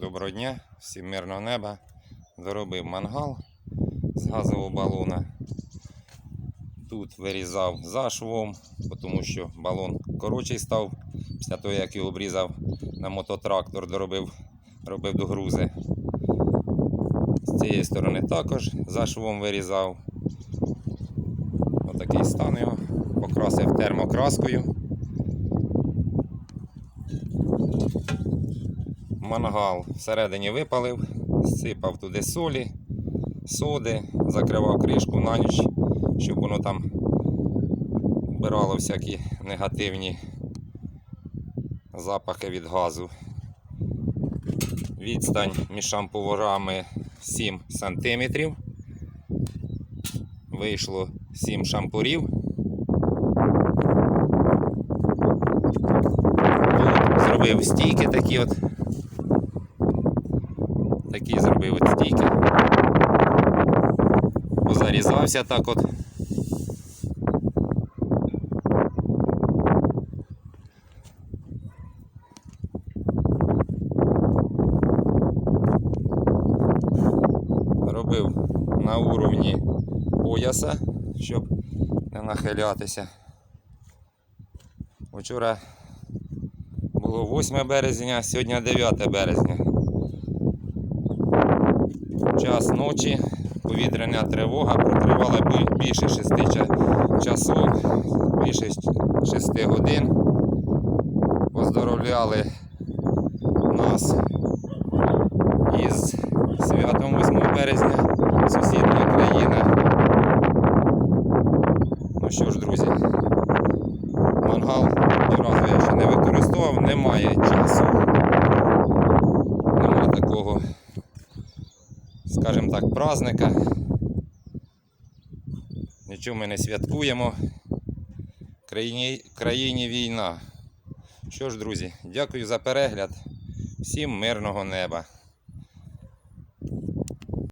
Доброго дня, всім мирного неба. Доробив мангал з газового балона. Тут вирізав за швом, тому що балон коротший став. Після того, як його обрізав на мототрактор, доробив, робив до грузи. З цієї сторони також за швом вирізав. Отакий стан його. Покрасив термокраскою. Мангал всередині випалив, сипав туди солі, соди, закривав кришку на ніч, щоб воно там вбирало всякі негативні запахи від газу. Відстань між шампурами 7 см. Вийшло 7 шампурів. Зробив стійки такі от. Такі зробив от стійки. Позарізався так от. Робив на уровні пояса, щоб не нахилятися. Вчора було 8 березня, сьогодні 9 березня. Ночі, повітряна тривога протривала бі- більше 6 ча- часов, більше 6 годин. Поздоровляли нас із святом 8 березня, сусідня країна. Ну що ж, друзі, мангал ні разу я ще не використовував, немає часу. Нема такого скажімо так, праздника. Нічого ми не святкуємо. Країні, країні війна. Що ж, друзі, дякую за перегляд. Всім мирного неба.